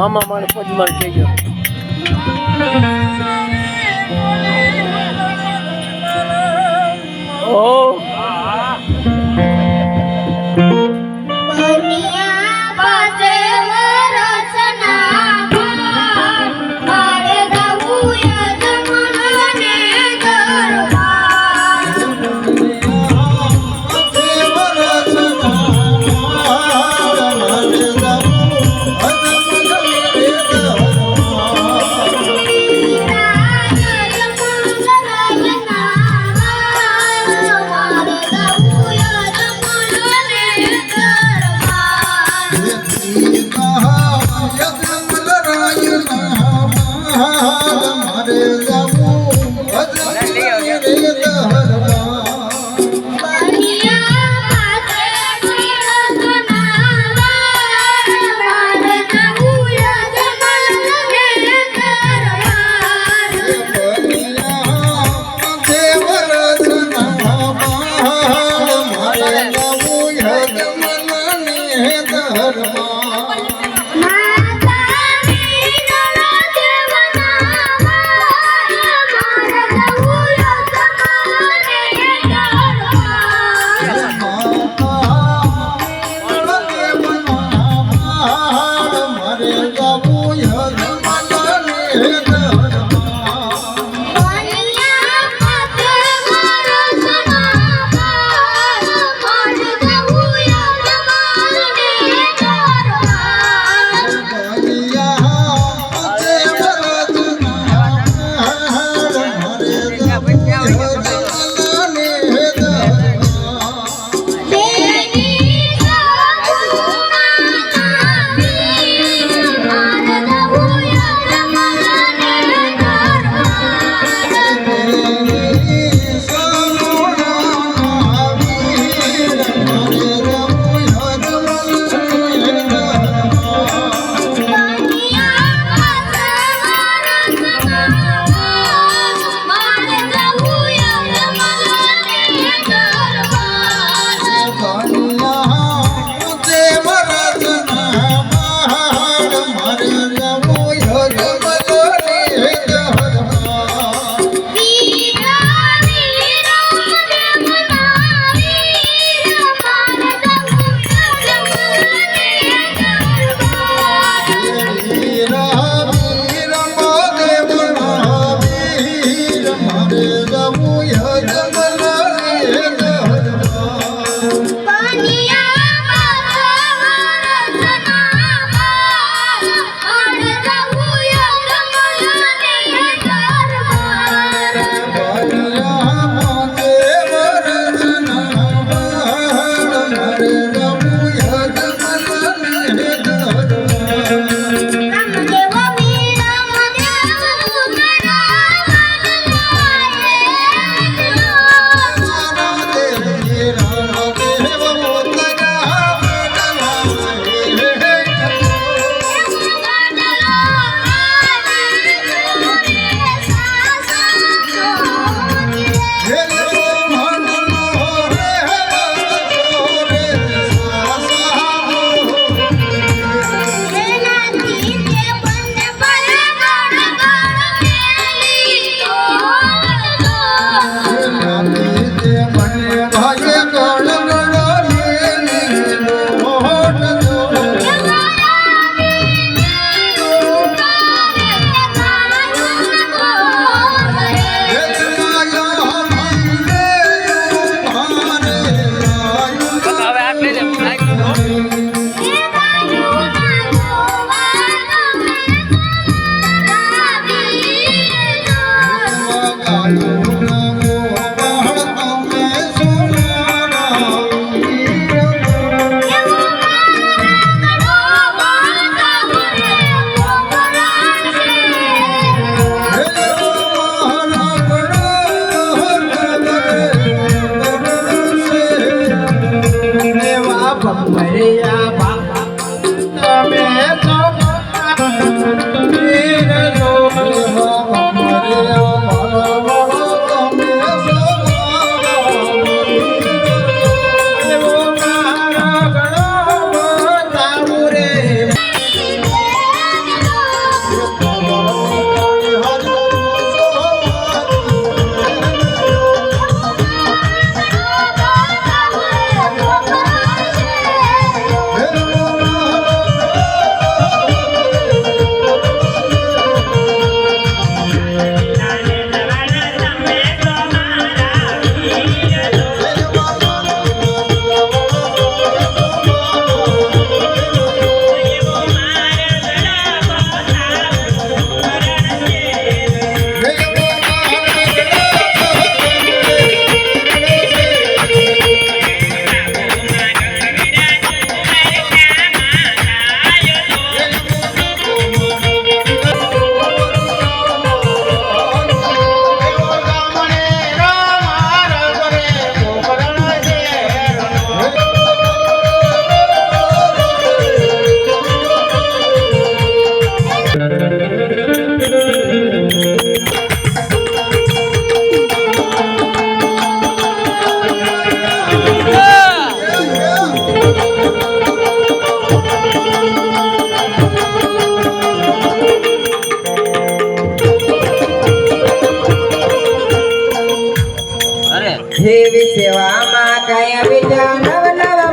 મામા મારે થઈ ગયો ઓ અરે. જેવી સેવામાં કયા બીજા નવ નવ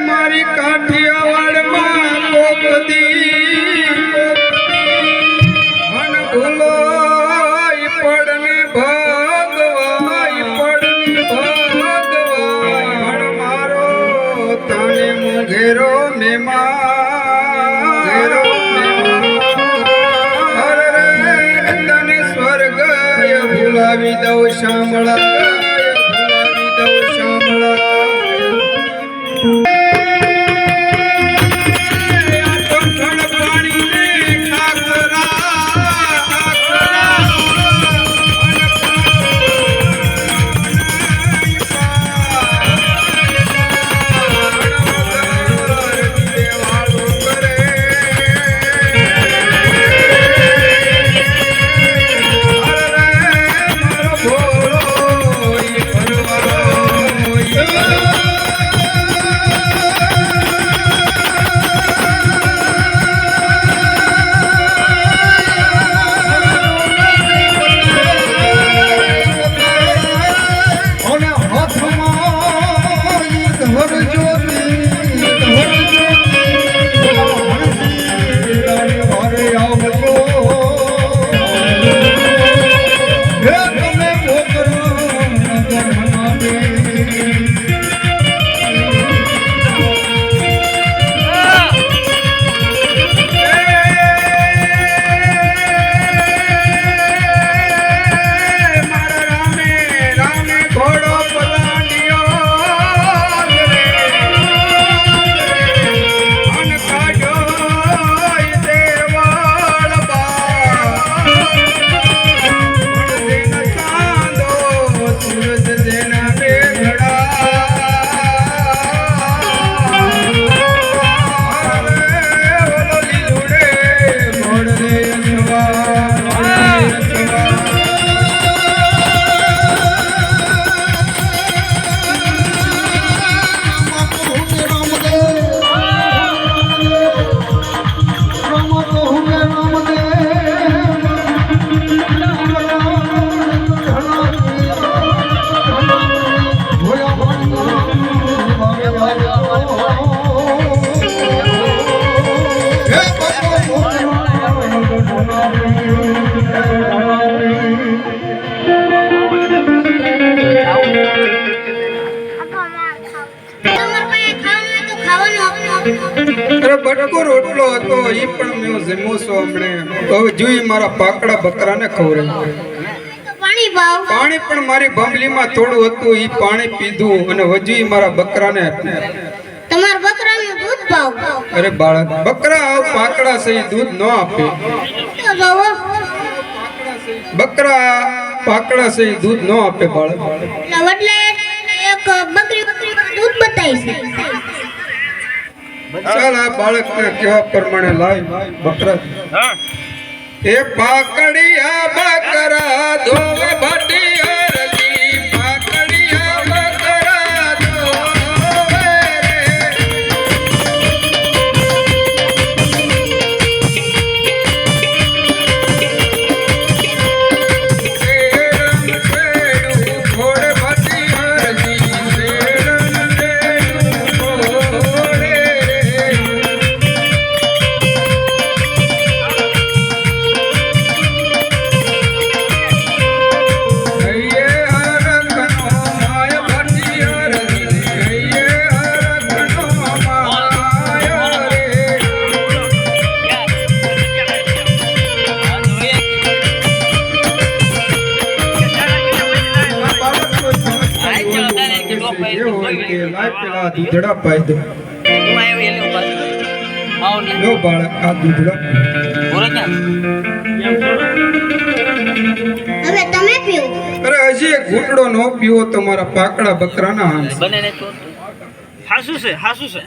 મારી કાઠિયાવાડમાં કોપદી મન ભૂલોય પડને ભગવાય પડને ભગવાય મારો તને મુઘેરો ભૂલાવી દઉં શામળા ભૂલાવી દઉં શામળા. જોઈ પાકડા બકરાને ખવડાવ્યું પાણી પણ મારી બંબલીમાં થોડું હતું એ પાણી પીધું અને હજુ મારા બકરાને તમારા બકરાનું દૂધ પાવ. અરે બાળક બકરા આવ પાકડા સહી દૂધ ન આપે. બકરા પાકડા સહી દૂધ ન આપે બાળક. એટલે એક બકરી બકરી દૂધ બતાવી ચાલ આ બાળકને કેવા પ્રમાણે લાય બકરા એ પાકડિયા બકરા ધોવે ભટિયા દૂધડા પાઈ દે લો બાળક આ દૂધડા હવે તમે પીવો અરે હજી એક ઘૂંટડો નો પીવો તમારા પાકડા બકરાના હાંસ. હાસુ છે હાસુ છે.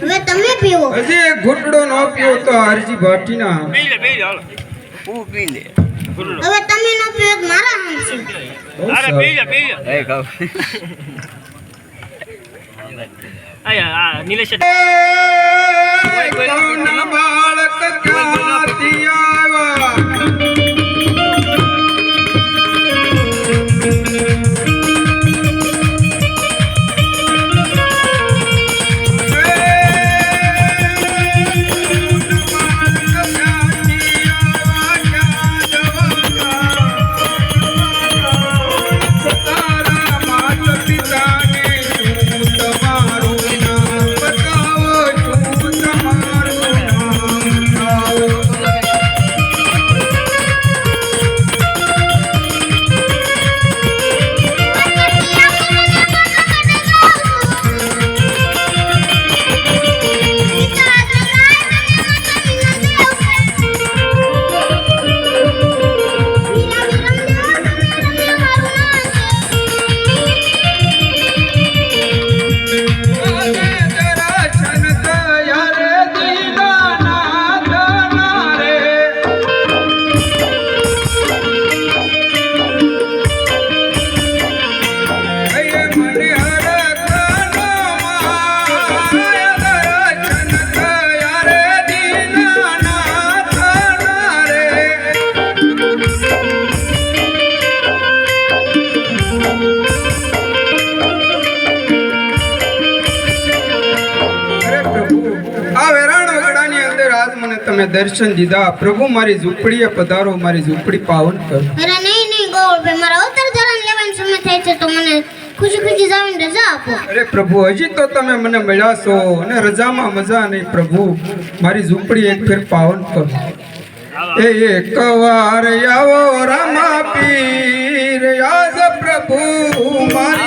હવે તમે પીવો હજી એક ઘૂંટડો નો પીવો તો હરજી ભાટીના પી લે પી લે હાલો. લે. હવે તમે નો પીવો મારા હાંસ છે. અરે પી લે પી લે. આ એ કોણ બાળક ક્યાંથી દર્શન દીધા. પ્રભુ મારી ઝૂંપડીએ પધારો મારી ઝૂંપડી પાવન કરો. અરે નહીં નહીં ગોળભાઈ મારા અવતાર ધારણ લેવાનો સમય થાય છે તો મને ખુશી ખુશી જવાની રજા આપો. અરે પ્રભુ હજી તો તમે મને મળ્યા છો અને રજામાં મજા નહીં પ્રભુ. મારી ઝૂંપડી એક ફેર પાવન કરો. એ એક વાર આવો રામા પીર યાદ પ્રભુ મારી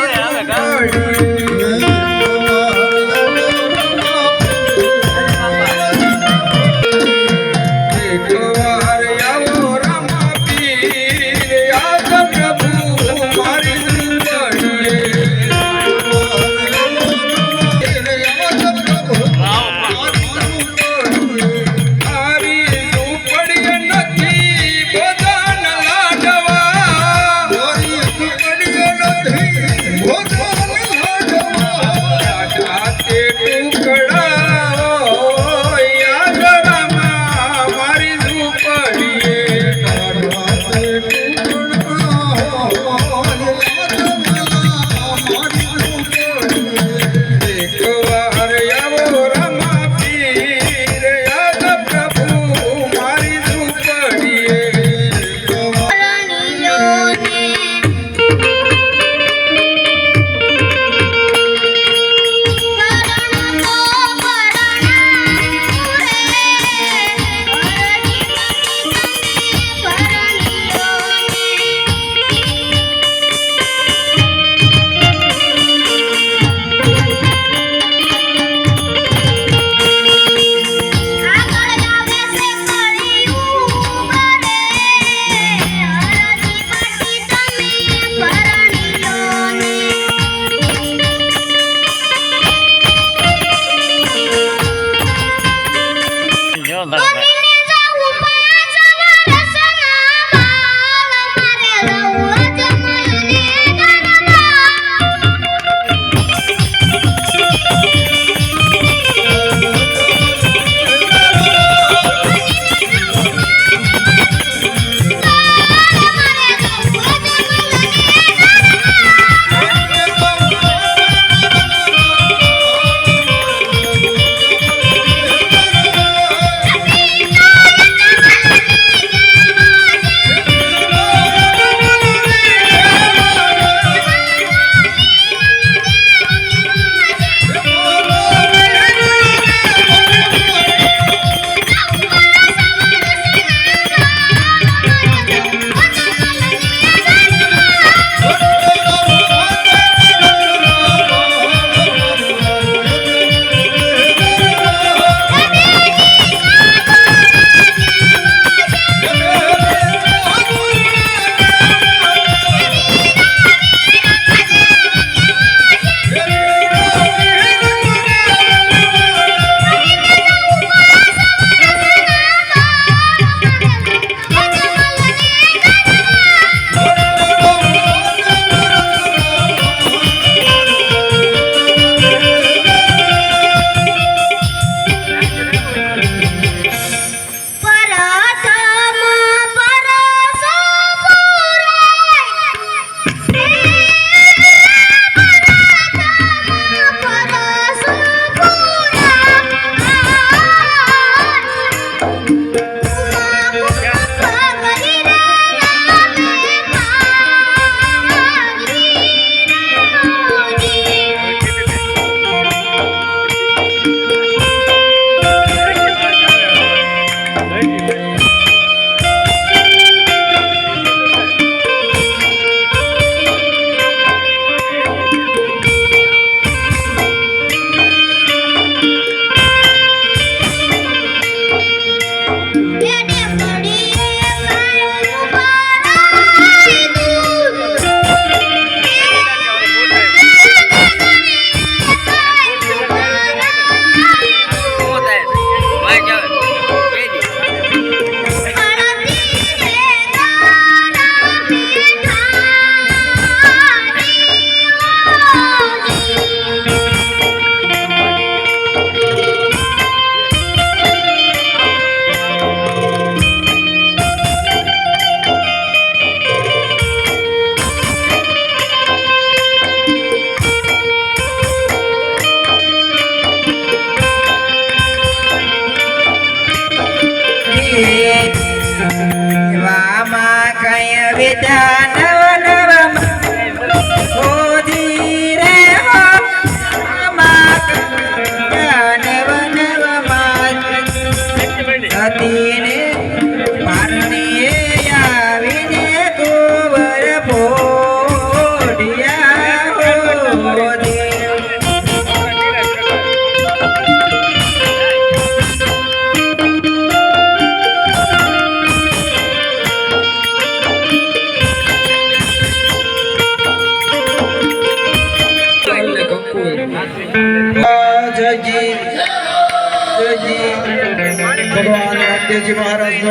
વામાં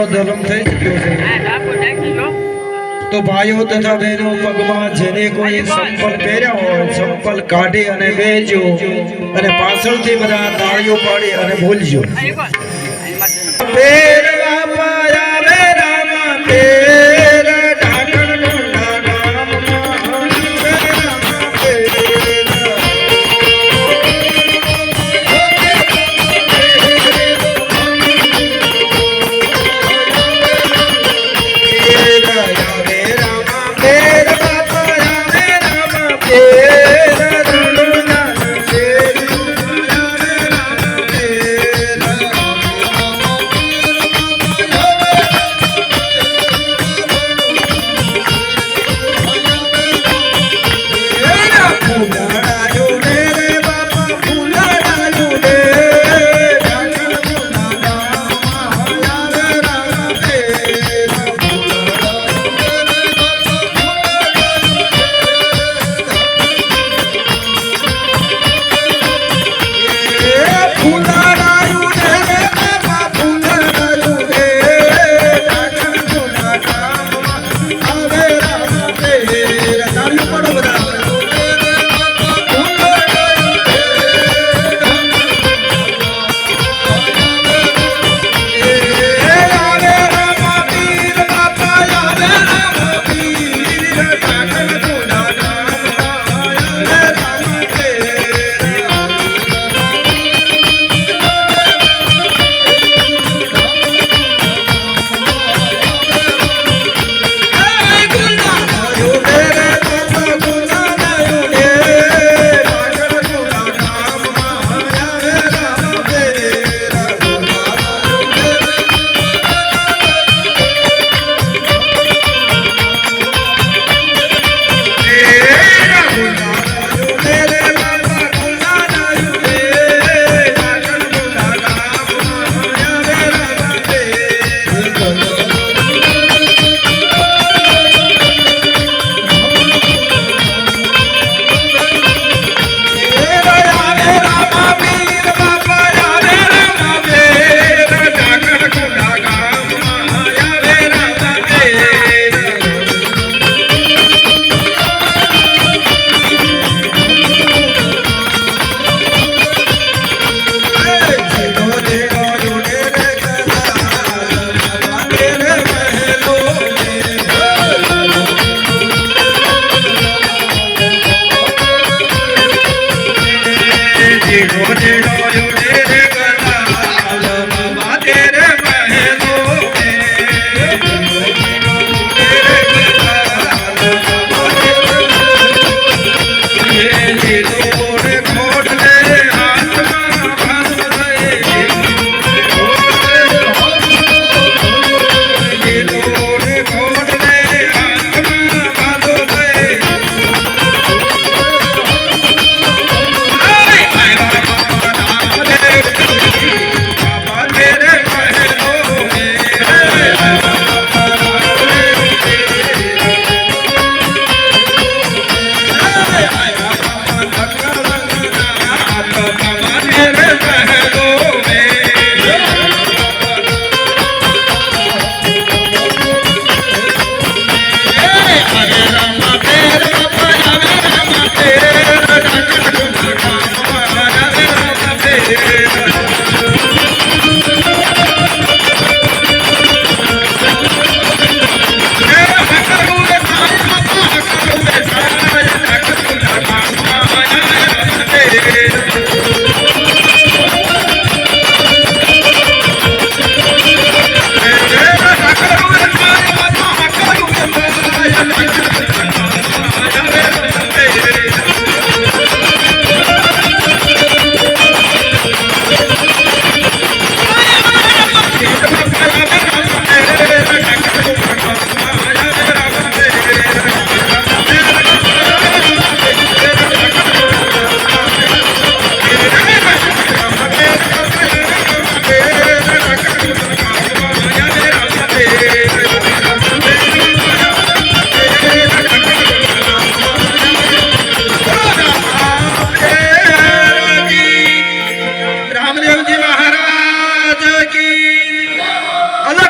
ધર્મ થઈ ચૂક્યો છે. તો ભાઈઓ તથા બહેનો પગમાં જેને કોઈ સંપલ પહેર્યા હોય સંપલ કાઢી અને બેજો અને પાછળથી બધા તાળીઓ પાડી અને બોલજો પહેરવા પાયા રે રામ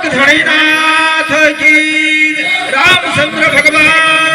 ધણીનાથ કી રામચંદ્ર ભગવાન